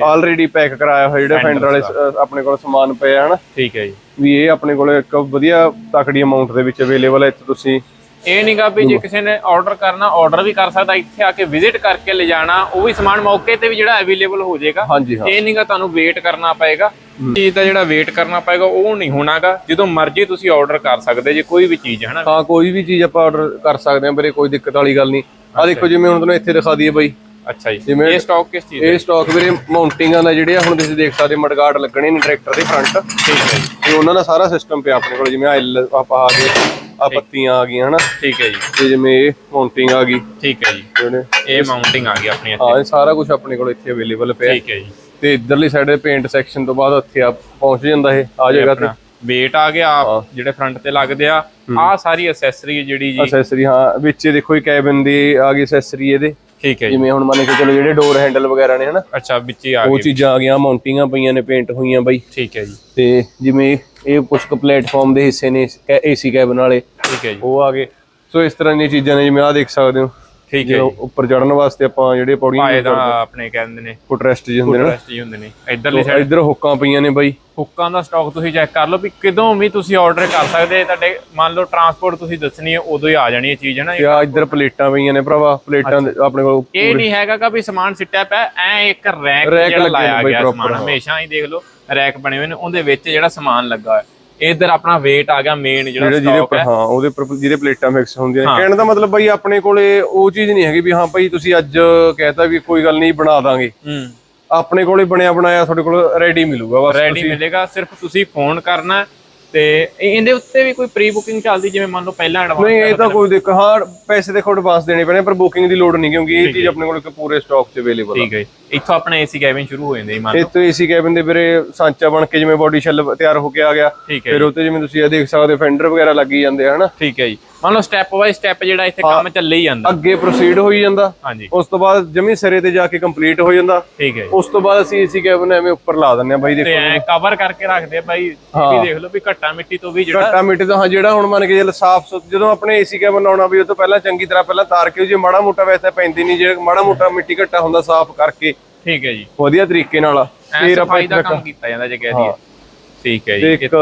ਆਲਰੇਡੀ ਪੈਕ ਕਰਾਇਆ ਹੋਇਆ ਜਿਹੜਾ ਫੈਂਡਰ ਵਾਲੇ ਆਪਣੇ ਕੋਲ ਸਮਾਨ ਪਿਆ ਹਨਾ ਠੀਕ ਹੈ ਜੀ। ਵੀ ਇਹ ਆਪਣੇ ਕੋਲ ਇੱਕ ਵਧੀਆ ਤਕੜੀ ਅਮਾਉਂਟ ਦੇ ਵਿੱਚ ਅਵੇਲੇਬਲ ਹੈ ਇੱਥੇ ਤੁਸੀਂ। ਇਹ ਨਹੀਂਗਾ ਵੀ ਜੇ ਕਿਸੇ ਨੇ ਆਰਡਰ ਕਰਨਾ ਆਰਡਰ ਵੀ ਕਰ ਸਕਦਾ ਇੱਥੇ ਆ ਕੇ ਵਿਜ਼ਿਟ ਕਰਕੇ ਲੈ ਜਾਣਾ ਉਹ ਵੀ ਸਮਾਨ ਮੌਕੇ ਤੇ ਵੀ ਜਿਹੜਾ ਅਵੇਲੇਬਲ ਹੋ ਜਾਏਗਾ। ਇਹ ਨਹੀਂਗਾ ਤੁਹਾਨੂੰ ਵੇਟ ਕਰਨਾ ਪਏਗਾ। ਚੀਜ਼ ਦਾ ਜਿਹੜਾ ਵੇਟ ਕਰਨਾ ਪਏਗਾ ਉਹ ਨਹੀਂ ਹੋਣਾਗਾ ਜਦੋਂ ਮਰਜ਼ੀ ਤੁਸੀਂ ਆਰਡਰ ਕਰ ਸਕਦੇ ਜੇ ਕੋਈ ਵੀ ਚੀਜ਼ ਹੈ ਨਾ ਹਾਂ ਕੋਈ ਵੀ ਚੀਜ਼ ਆਪਾਂ ਆਰਡਰ ਕਰ ਸਕਦੇ ਹਾਂ ਵੀਰੇ ਕੋਈ ਦਿੱਕਤ ਵਾਲੀ ਗੱਲ ਨਹੀਂ ਆ ਦੇਖੋ ਜਿਵੇਂ ਹੁਣ ਤੁਹਾਨੂੰ ਇੱਥੇ ਦਿਖਾ ਦਈਏ ਬਾਈ। ਅੱਛਾ ਜੀ। ਜਿਵੇਂ- ਇਹ ਸਟਾਕ ਕਿਸ ਚੀਜ਼ ਦਾ? ਇਹ ਸਟਾਕ ਵੀਰੇ ਮਾਊਂਟਿੰਗਾਂ ਦਾ ਜਿਹੜੇ ਆ ਹੁਣ ਤੁਸੀਂ ਦੇਖ ਸਕਦੇ ਮਡਗਾਰਡ ਲੱਗਣੇ ਨੇ ਟਰੈਕਟਰ ਦੇ ਫਰੰਟ ਠੀਕ ਹੈ ਜੀ। ਤੇ ਉਹਨਾਂ ਦਾ ਸਾਰਾ ਸਿਸਟਮ ਪਿਆ ਆਪਣੇ ਕੋਲ ਜਿਵੇਂ ਐਲ ਆਪਾਂ ਆ ਗਏ ਆ ਪੱਤੀਆਂ ਆ ਗਈਆਂ ਹਨਾ? ਠੀਕ ਹੈ ਜੀ। ਤੇ ਜਿਵੇਂ ਇਹ ਮਾਊਂਟਿੰਗ ਆ ਗਈ। ਠੀਕ ਹੈ ਜੀ। ਇਹ ਮਾਊਂਟਿੰਗ ਆ ਗਈ ਆਪਣੀ ਇੱਥੇ। ਹਾਂ ਇਹ ਸਾਰਾ ਕੁਝ ਆਪਣੇ ਕੋਲ ਇੱਥੇ ਅਵੇਲੇਬਲ ਪਿਆ। ਠੀਕ ਹੈ ਜੀ। ਤੇ ਇਧਰਲੀ ਸਾਈਡ ਦੇ ਪੇਂਟ ਸੈਕਸ਼ਨ ਤੋਂ ਬਾਅਦ ਉੱਥੇ ਆ ਪਹੁੰਚ ਜਾਂਦਾ ਇਹ। ਆ ਜਾਏਗਾ ਤੇ ਵੇਟ ਆ ਗਿਆ ਜਿਹੜੇ ਫਰੰਟ ਤੇ ਲੱਗਦੇ ਆ ਆ ਸਾਰੀ ਐਕਸੈਸਰੀ ਜਿਹੜੀ ਜੀ। ਅਸੈਸਰੀ ਹਾਂ ਵਿੱਚ ਦੇਖੋ ਇਹ ਕੈਬਨ ਦੀ ਆ ਗਈ ਅਸੈਸਰੀ ਇਹਦੇ। ਠੀਕ ਹੈ ਜਿਵੇਂ ਹੁਣ ਮੰਨ ਕੇ ਚਲੋ ਜਿਹੜੇ ਡੋਰ ਹੈਂਡਲ ਵਗੈਰਾ ਨੇ ਹਨਾ? ਅੱਛਾ ਵਿੱਚ ਹੀ ਆ ਉਹ ਗਈ ਚੀਜ਼ਾਂ ਆ ਗਈਆਂ ਮਾਊਂਟਿੰਗਾਂ ਪਈਆਂ ਨੇ ਪੇਂਟ ਹੋਈਆਂ ਬਾਈ। ਠੀਕ ਹੈ ਜੀ। ਤੇ ਜਿਵੇਂ ਇਹ ਕੁਝ ਕੁ ਪਲੇਟਫਾਰਮ ਦੇ ਹਿੱਸੇ ਨੇ ਏਸੀ ਕੈਬਨ ਵਾਲੇ ਠੀਕ ਹੈ ਜੀ। ਉਹ ਆ ਗਏ। ਸੋ ਇਸ ਤਰ੍ਹਾਂ ਦੀਆਂ ਚੀਜ਼ਾਂ ਨੇ ਜਿਵੇਂ ਆ ਦੇਖ ਸਕਦੇ ਹੋ। ਠੀਕ ਹੈ ਉੱਪਰ ਚੜਨ ਵਾਸਤੇ ਆਪਾਂ ਜਿਹੜੇ ਪੌੜੀਆਂ ਪਾਏ ਦਾ ਆਪਣੇ ਕਹਿੰਦੇ ਨੇ। ਫੁੱਟ ਜੀ ਹੁੰਦੇ ਨੇ ਰੈਸਟ ਹੀ ਹੁੰਦੇ ਨੇ। ਇਧਰਲੀ ਸਾਈਡ ਇੱਧਰ ਹੁੱਕਾਂ ਪਈਆਂ ਨੇ ਬਾਈ। ਹੁੱਕਾਂ ਦਾ ਸਟਾਕ ਤੁਸੀਂ ਚੈੱਕ ਕਰ ਲਓ ਵੀ ਕਿਦੋਂ ਵੀ ਤੁਸੀਂ ਆਰਡਰ ਕਰ ਸਕਦੇ ਤੁਹਾਡੇ ਮੰਨ ਲਓ ਟਰਾਂਸਪੋਰਟ ਤੁਸੀਂ ਦੱਸਣੀ ਹੈ ਉਦੋਂ ਹੀ ਆ ਜਾਣੀ ਇਹ ਚੀਜ਼ ਹੈ ਨਾ? ਆ ਇੱਧਰ ਪਲੇਟਾਂ ਪਈਆਂ ਨੇ ਭਰਾਵਾ। ਪਲੇਟਾਂ ਆਪਣੇ ਕੋਲ ਇਹ ਨਹੀਂ ਹੈਗਾ ਕਿ ਵੀ ਸਮਾਨ ਸਿੱਟਿਆ ਪਿਆ ਐ ਇੱਕ ਰੈਕ ਜਿਹੜਾ ਲਾਇਆ ਗਿਆ ਸਮਾਨ। ਹਾਂ। ਹਮੇਸ਼ਾ ਹੀ ਦੇਖ ਲਓ ਰੈਕ ਬਣੇ ਹੋਏ ਨੇ ਉਹਦੇ ਵਿੱਚ ਜਿਹੜਾ ਸਮਾਨ ਲੱਗਾ ਹੈ ਇਧਰ ਆਪਣਾ weight ਆ ਗਿਆ ਮੇਨ ਜਿਹੜਾ ਜਿਹਦੇ ਉੱਪਰ ਹੈ। ਹਾਂ ਉਹਦੇ ਉੱਪਰ ਜਿਹਦੇ ਪਲੇਟਾਂ ਫਿਕਸ ਹੁੰਦੀਆਂ ਨੇ। ਕਹਿਣ ਦਾ ਮਤਲਬ ਬਾਈ ਆਪਣੇ ਕੋਲੇ ਉਹ ਚੀਜ਼ ਨਹੀਂ ਹੈਗੀ ਵੀ ਹਾਂ ਭਾਈ ਤੁਸੀਂ ਅੱਜ ਕਹਿਤਾ ਵੀ ਕੋਈ ਗੱਲ ਨਹੀਂ ਬਣਾ ਦਾਂਗੇ। ਹੂੰ। ਆਪਣੇ ਕੋਲ ਬਣਿਆ ਬਣਾਇਆ ਤੁਹਾਡੇ ਕੋਲ ਰੈਡੀ ਮਿਲੂਗਾ ਬਸ ਰੈਡੀ ਮਿਲੇਗਾ ਸਿਰਫ ਤੁਸੀਂ ਫੋਨ ਕਰਨਾ ਤੇ ਇਹ- ਇਹਦੇ ਉੱਤੇ ਵੀ ਕੋਈ ਪ੍ਰੀ ਬੁਕਿੰਗ ਚੱਲਦੀ ਜਿਵੇਂ ਮੰਨ ਲਓ ਪਹਿਲਾਂ ਐਡਵਾਂਸ ਨਹੀਂ ਇਹ ਤਾਂ ਕੋਈ ਦੇਖ ਹਾਂ ਪੈਸੇ ਦੇਖੋ ਐਡਵਾਂਸ ਦੇਣੇ ਪੈਣੇ ਪਰ ਬੁਕਿੰਗ ਦੀ ਲੋੜ ਨਹੀਂ ਕਿਉਂਕਿ ਇਹ ਚੀਜ਼ ਆਪਣੇ ਕੋਲ ਇੱਕ ਪੂਰੇ ਸਟਾਕ 'ਚ ਅਵੇਲੇਬਲ ਹੈ ਠੀਕ ਹੈ। ਇੱਥੋਂ ਆਪਣਾ ਏਸੀ ਕੈਬਿਨ ਸ਼ੁਰੂ ਹੋ ਜਾਂਦੇ ਜੀ ਮੰਨ ਲਓ। ਤੋਂ ਏਸੀ ਕੈਬਿਨ ਦੇ ਵੀਰੇ ਸਾਂਚਾ ਬਣ ਕੇ ਜਿਵੇਂ ਬੋਡੀ ਸ਼ੈਲ ਤਿਆਰ ਹੋ ਕੇ ਆ ਗਿਆ। ਹੈ ਫਿਰ ਉੱਤੇ ਜਿਵੇਂ ਤੁਸੀਂ ਇਹ ਦੇਖ ਸਕਦੇ ਫੈਂਡਰ ਵਗੈਰਾ ਲੱਗੀ ਜਾਂਦੇ ਆ ਹਨਾ? ਠੀਕ ਹੈ ਜੀ। ਮੰਨ ਲਓ ਸਟੈਪ ਬਾਈ ਸਟੈਪ ਜਿਹੜਾ ਇੱਥੇ ਕੰਮ ਚੱਲੇ ਹੀ ਜਾਂਦਾ। ਅੱਗੇ ਪ੍ਰੋਸੀਡ ਹੋਈ ਜਾਂਦਾ। ਹਾਂਜੀ। ਉਸ ਤੋਂ ਬਾਅਦ ਜਮੀ ਸਿਰੇ ਤੇ ਜਾ ਕੇ ਕੰਪਲੀਟ ਹੋ ਜਾਂਦਾ। ਠੀਕ ਹੈ ਜੀ। ਉਸ ਤੋਂ ਬਾਅਦ ਅਸੀਂ ਏਸੀ ਕੈਬਨ ਐਵੇਂ ਉੱਪਰ ਲਾ ਦਿੰਦੇ ਆ ਬਾਈ ਦੇਖੋ। ਐ ਕਵਰ ਕਰਕੇ ਰੱਖਦੇ ਆ ਬਾਈ ਵੀ ਦੇਖ ਲਓ ਵੀ ਘੱਟਾ ਮਿੱਟੀ ਤੋਂ ਵੀ ਜਿਹੜਾ ਘੱਟਾ ਮਿੱਟੀ ਤੋਂ ਹਾਂ ਜਿਹੜਾ ਹੁਣ ਮੰਨ ਕੇ ਚੱਲ ਸਾਫ਼ ਸੁਥ ਜਦੋਂ ਆਪਣੇ ਏਸੀ ਕੈਬਨ ਲਾਉਣਾ ਵੀ ਉਹ ਤੋਂ ਪਹਿਲਾਂ ਚੰਗੀ ਤਰ੍ਹਾਂ ਪਹਿਲਾਂ ਤਾਰ ਕੇ ਜੇ ਮਾੜਾ ਮੋਟਾ ਵੈਸੇ ਪੈਂਦੀ ਨਹੀਂ ਜੇ ਮਾੜਾ ਮੋਟਾ ਮਿੱਟੀ ਘੱਟਾ ਹੁੰਦਾ ਸਾਫ਼ ਕਰਕੇ। ਠੀਕ ਹੈ ਜੀ। ਵਧੀਆ ਤਰੀਕੇ ਨਾਲ ਫਿਰ ਆਪਾਂ ਸਫ਼ਾਈ ਦਾ ਕੰਮ ਕੀਤਾ ਜਾਂਦਾ ਜੇ ਕਹਿ ਦਈਏ। ਠੀਕ ਹੈ ਤੇ ਜੀ ਇੱਕ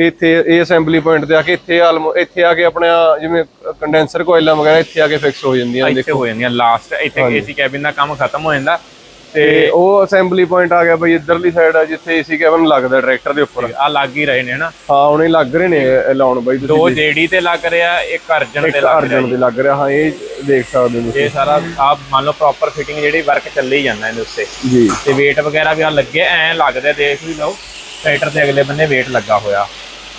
ਇੱਥੇ ਇਹ ਅਸੈਂਬਲੀ ਪੁਆਇੰਟ ਤੇ ਆ ਕੇ ਇੱਥੇ ਆਲਮੋ ਇੱਥੇ ਆ ਕੇ ਆਪਣਾ ਜਿਵੇਂ ਕੰਡੈਂਸਰ ਕੋਇਲਾਂ ਵਗੈਰਾ ਇੱਥੇ ਆ ਕੇ ਫਿਕਸ ਹੋ ਜਾਂਦੀਆਂ ਇੱਥੇ ਹੋ ਜਾਂਦੀਆਂ ਲਾਸਟ ਇੱਥੇ ਏਸੀ ਕੈਬਿਨ ਦਾ ਕੰਮ ਖਤਮ ਹੋ ਜਾਂਦਾ ਤੇ ਤੇ ਉਹ ਅਸੈਂਬਲੀ ਪੁਆਇੰਟ ਆ ਗਿਆ ਬਈ ਇਧਰਲੀ ਸਾਈਡ ਆ ਜਿੱਥੇ ਏਸੀ ਕੈਬਨ ਲੱਗਦਾ ਟਰੈਕਟਰ ਦੇ ਉੱਪਰ। ਆ ਲੱਗ ਹੀ ਰਹੇ ਨੇ ਹਨਾ? ਹਾਂ ਹੁਣੇ ਲੱਗ ਰਹੇ ਨੇ ਲਾਉਣ ਬਾਈ ਤੁਸੀਂ ਦੋ ਜੇਡੀ ਤੇ ਲੱਗ ਰਿਹਾ ਇੱਕ ਅਰਜਨ ਤੇ ਲੱਗ ਰਿਹਾ ਅਰਜਨ ਦੇ ਲੱਗ ਰਿਹਾ ਹਾਂ ਇਹ ਦੇਖ ਸਕਦੇ ਹੋ ਇਹ ਸਾਰਾ ਆਪ ਮੰਨ ਲਓ ਪ੍ਰੋਪਰ ਫਿਟਿੰਗ ਜਿਹੜੀ ਵਰਕ ਚੱਲੇ ਹੀ ਜਾਂਦਾ ਇਹਦੇ ਉੱਤੇ। ਜੀ। ਤੇ weight ਵਗੈਰਾ ਵੀ ਆ ਲੱਗੇ ਐ ਲੱਗਦਾ ਦੇਖ ਵੀ ਲਓ। ਟਰੈਕਟਰ ਦੇ ਅਗਲੇ ਬੰਨੇ weight ਲੱਗਾ ਹੋਇਆ।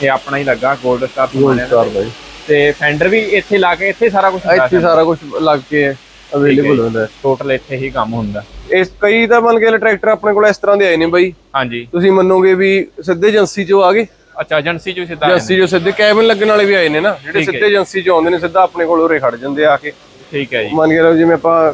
ਇਹ ਆਪਣਾ ਹੀ ਲੱਗਾ 골ਡ ਸਟਾਰ ਸਮਾਨ ਚਾਰ ਬਾਈ। ਤੇ ਫੈਂਡਰ ਵੀ ਇੱਥੇ ਲਾ ਕੇ ਇੱਥੇ ਸਾਰਾ ਕੁਝ ਇੱਥੇ ਸਾਰਾ ਕੁਝ ਲੱਗ ਕੇ ਅਵੇਲੇਬਲ ਹੁੰਦਾ। ਟੋਟਲ ਇੱਥੇ ਹੀ ਕੰਮ ਹੁੰਦਾ। ਇਸ ਕਈ ਤਾਂ ਮੰਨ ਕੇ ਟਰੈਕਟਰ ਆਪਣੇ ਕੋਲ ਇਸ ਤਰ੍ਹਾਂ ਦੇ ਆਏ ਨੇ ਬਾਈ। ਹਾਂਜੀ। ਤੁਸੀਂ ਮੰਨੋਗੇ ਵੀ ਸਿੱਧੇ ਏਜੰਸੀ ਚੋਂ ਆ ਗਏ? ਅੱਛਾ ਏਜੰਸੀ ਚੋਂ ਸਿੱਧਾ ਏਜੰਸੀ ਜੋ ਸਿੱਧੇ ਕੈਬਨ ਲੱਗਣ ਵਾਲੇ ਵੀ ਆਏ ਨੇ ਨਾ। ਜਿਹੜੇ ਸਿੱਧੇ ਏਜੰਸੀ ਚੋਂ ਆਉਂਦੇ ਨੇ ਸਿੱਧਾ ਆਪਣੇ ਕੋਲ ਉਰੇ ਖੜ ਜਾਂਦੇ ਆ ਕੇ। ਠੀਕ ਹੈ ਜੀ। ਮੰਨ ਕੇ ਲਓ ਜਿਵੇਂ ਆਪਾਂ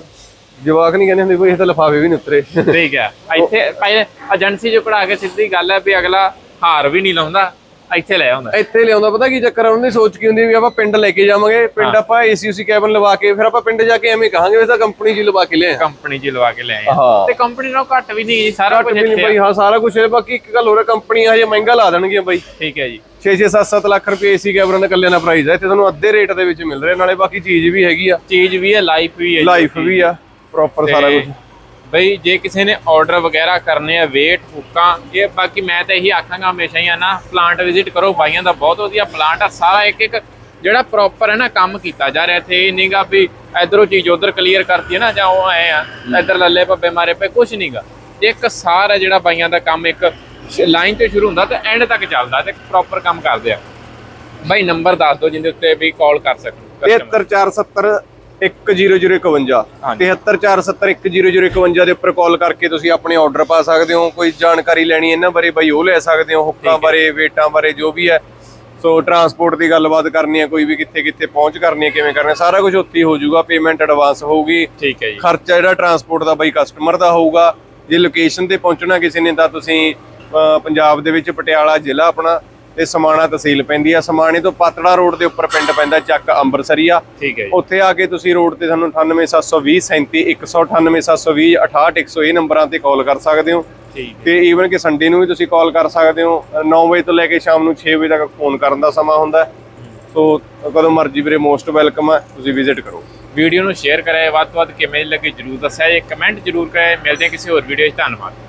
ਜਵਾਕ ਨਹੀਂ ਕਹਿੰਦੇ ਹੁੰਦੇ ਕੋਈ ਇਹ ਤਾਂ ਲਫਾਫੇ ਵੀ ਨਹੀਂ ਉਤਰੇ। ਠੀਕ ਹੈ। ਇੱਥੇ ਪਹਿਲੇ ਏਜੰਸੀ ਚੋਂ ਕਢਾ ਕੇ ਸਿੱਧੀ ਗੱਲ ਹੈ ਵੀ ਅਗਲਾ ਹਾਰ ਵੀ ਨਹੀਂ ਲਾਉਂਦਾ ਇੱਥੇ ਲੈ ਆਉਂਦਾ। ਇੱਥੇ ਲਿਆਉਂਦਾ ਪਤਾ ਕੀ ਚੱਕਰ ਆ ਉਹਨਾਂ ਸੋਚ ਕੀ ਹੁੰਦੀ ਵੀ ਆਪਾਂ ਪਿੰਡ ਲੈ ਕੇ ਜਾਵਾਂਗੇ ਪਿੰਡ ਆਪਾਂ ਏਸੀ ਉਸੀ ਕੈਬਨ ਲਵਾ ਕੇ ਫਿਰ ਆਪਾਂ ਪਿੰਡ ਜਾ ਕੇ ਐਵੇਂ ਕਹਾਂਗੇ ਵੀ ਇਹ ਤਾਂ ਕੰਪਨੀ 'ਚ ਲਵਾ ਕੇ ਲਿਆ ਕੰਪਨੀ 'ਚ ਲਵਾ ਕੇ ਲੈ ਆਏ ਹਾਂ। ਤੇ ਕੰਪਨੀ ਨਾਲੋਂ ਘੱਟ ਵੀ ਨਹੀਂ ਜੀ ਸਾਰਾ ਕੁਝ ਇੱਥੇ ਬਾਈ ਹਾਂ ਸਾਰਾ ਕੁਝ ਹੈ ਬਾਕੀ ਇੱਕ ਗੱਲ ਹੋਰ ਹੈ ਕੰਪਨੀਆਂ ਹਜੇ ਮਹਿੰਗਾ ਲਾ ਦੇਣਗੀਆਂ ਬਾਈ। ਠੀਕ ਹੈ ਜੀ। 6-6 7-7 ਲੱਖ ਰੁਪਏ ਏਸੀ ਕੈਬਰਾਂ ਦਾ ਕੱਲਿਆਂ ਦਾ ਪ੍ਰਾਈਸ ਹੈ ਇੱਥੇ ਤੁਹਾਨੂੰ ਅੱਧੇ ਰੇਟ ਦੇ ਵਿੱਚ ਮਿਲ ਰਿਹਾ ਨਾਲੇ ਬਾਕੀ ਚੀਜ਼ ਵੀ ਹੈਗੀ ਆ। ਚੀਜ਼ ਵੀ ਹੈ ਲਾਈਫ ਵੀ ਹੈ ਜੀ। ਲਾਈਫ ਵੀ ਆ। ਪ੍ਰੋਪਰ ਸਾਰਾ ਕੁਝ ਬਈ ਜੇ ਕਿਸੇ ਨੇ ਆਰਡਰ ਵਗੈਰਾ ਕਰਨੇ ਆ weight ਹੁੱਕਾਂ ਇਹ ਬਾਕੀ ਮੈਂ ਤਾਂ ਇਹੀ ਆਖਾਂਗਾ ਹਮੇਸ਼ਾ ਹੀ ਆ ਨਾ ਪਲਾਂਟ ਵਿਜ਼ਿਟ ਕਰੋ ਬਾਈਆਂ ਦਾ ਬਹੁਤ ਵਧੀਆ ਪਲਾਂਟ ਆ ਸਾਰਾ ਇੱਕ ਇੱਕ ਜਿਹੜਾ ਪ੍ਰੋਪਰ ਹੈ ਨਾ ਕੰਮ ਕੀਤਾ ਜਾ ਰਿਹਾ ਇੱਥੇ ਇਹ ਨਹੀਂਗਾ ਵੀ ਇਧਰੋਂ ਚੀਜ਼ ਉਧਰ ਕਲੀਅਰ ਕਰਤੀ ਹੈ ਨਾ ਜਾਂ ਉਹ ਆਏ ਆ ਇਧਰ ਲੱਲੇ ਪੱਬੇ ਮਾਰੇ ਪਏ ਕੁਝ ਨਹੀਂਗਾ ਇੱਕ ਸਾਰਾ ਜਿਹੜਾ ਬਾਈਆਂ ਦਾ ਕੰਮ ਇੱਕ ਲਾਈਨ ਤੋਂ ਸ਼ੁਰੂ ਹੁੰਦਾ ਤੇ ਐਂਡ ਤੱਕ ਚੱਲਦਾ ਤੇ ਪ੍ਰੋਪਰ ਕੰਮ ਕਰਦੇ ਆ। ਬਾਈ ਨੰਬਰ ਦੱਸ ਦਿਓ ਜਿੰਦੇ ਉੱਤੇ ਵੀ ਕਾਲ ਕਰ ਸਕਣ 73470 10051 ਹਾਂਜੀ। 73470 10051 ਦੇ ਉੱਪਰ ਕਾਲ ਕਰਕੇ ਤੁਸੀਂ ਆਪਣੇ ਆਰਡਰ ਪਾ ਸਕਦੇ ਹੋ। ਕੋਈ ਜਾਣਕਾਰੀ ਲੈਣੀ ਇਹਨਾਂ ਬਾਰੇ ਬਾਈ ਉਹ ਲੈ ਸਕਦੇ ਹੋ ਹੁੱਕਾਂ ਬਾਰੇ ਵੇਟਾਂ ਬਾਰੇ ਜੋ ਵੀ ਹੈ। ਸੋ ਟਰਾਂਸਪੋਰਟ ਦੀ ਗੱਲਬਾਤ ਕਰਨੀ ਹੈ ਕੋਈ ਵੀ ਕਿੱਥੇ ਕਿੱਥੇ ਪਹੁੰਚ ਕਰਨੀ ਹੈ ਕਿਵੇਂ ਕਰਨਾ ਸਾਰਾ ਕੁਝ ਉੱਥੇ ਹੀ ਜਾਊਗਾ ਪੇਮੈਂਟ ਐਡਵਾਂਸ ਹੋਊਗੀ। ਠੀਕ ਹੈ ਜੀ। ਖਰਚਾ ਜਿਹੜਾ ਟਰਾਂਸਪੋਰਟ ਦਾ ਬਾਈ ਕਸਟਮਰ ਦਾ ਹੋਊਗਾ ਜੇ ਲੋਕੇਸ਼ਨ ਤੇ ਪਹੁੰਚਣਾ ਕਿਸੇ ਨੇ ਤਾਂ ਤੁਸੀਂ ਪੰਜਾਬ ਦੇ ਵਿੱਚ ਪਟਿਆਲਾ ਜ਼ਿਲ੍ਹਾ ਆਪਣਾ ਤੇ ਸਮਾਣਾ ਤਹਿਸੀਲ ਪੈਂਦੀ ਆ। ਸਮਾਣੇ ਤੋਂ ਪਾਤੜਾ ਰੋਡ ਦੇ ਉੱਪਰ ਪਿੰਡ ਪੈਂਦਾ ਚੱਕ ਅੰਬਰਸਰੀਆ। ਠੀਕ ਹੈ ਜੀ। ਉੱਥੇ ਆ ਕੇ ਤੁਸੀਂ ਰੋਡ ਤੇ ਤੁਹਾਨੂੰ 98720 37 198 681 ਇਹ ਨੰਬਰਾਂ ਤੇ ਕਾਲ ਕਰ ਸਕਦੇ ਹੋ। ਠੀਕ ਤੇ ਈਵਨ ਕਿ ਸੰਡੇ ਨੂੰ ਵੀ ਤੁਸੀਂ ਕਾਲ ਕਰ ਸਕਦੇ ਹੋ। 9 ਵਜੇ ਤੋਂ ਲੈ ਕੇ ਸ਼ਾਮ ਨੂੰ 6 ਵਜੇ ਤੱਕ ਫੋਨ ਕਰਨ ਦਾ ਸਮਾਂ ਹੁੰਦਾ। ਸੋ ਕਦੋਂ ਮਰਜ਼ੀ ਵੀਰੇ ਮੋਸਟ ਵੈਲਕਮ ਹੈ ਤੁਸੀਂ ਵਿਜ਼ਿਟ ਕਰੋ। ਵੀਡੀਓ ਨੂੰ ਸ਼ੇਅਰ ਕਰਿਆ ਵੱਧ ਤੋਂ ਵੱਧ ਕਿਵੇਂ ਲੱਗੀ ਜਰੂਰ ਦੱਸਿਆ ਜੇ ਕਮੈਂਟ ਜਰੂਰ ਕਰਿਆ ਮਿਲਦੇ ਹਾਂ ਕਿਸੇ ਹੋਰ ਵੀਡੀਓ 'ਚ। ਧੰਨਵਾਦ।